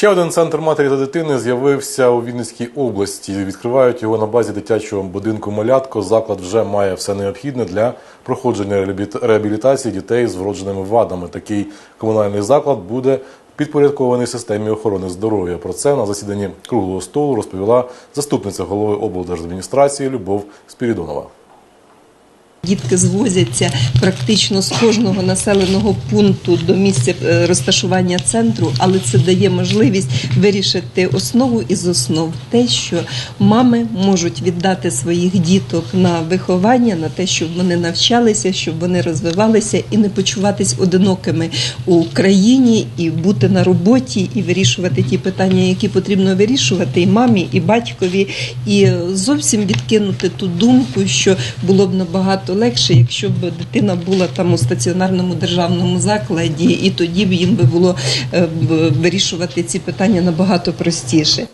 Ще один центр матері та дитини з'явився у Вінницькій області. Відкривають його на базі дитячого будинку Малятко. Заклад вже має все необхідне для проходження реабіліта- реабілітації дітей з вродженими вадами. Такий комунальний заклад буде підпорядкований системі охорони здоров'я. Про це на засіданні круглого столу розповіла заступниця голови облдержадміністрації Любов Спірідонова. Дітки звозяться практично з кожного населеного пункту до місця е, розташування центру, але це дає можливість вирішити основу із основ те, що мами можуть віддати своїх діток на виховання, на те, щоб вони навчалися, щоб вони розвивалися і не почуватись одинокими у країні, і бути на роботі, і вирішувати ті питання, які потрібно вирішувати і мамі, і батькові, і зовсім відкинути ту думку, що було б набагато легше, якщо б дитина була там у стаціонарному державному закладі, і тоді б їм би було е, вирішувати ці питання набагато простіше.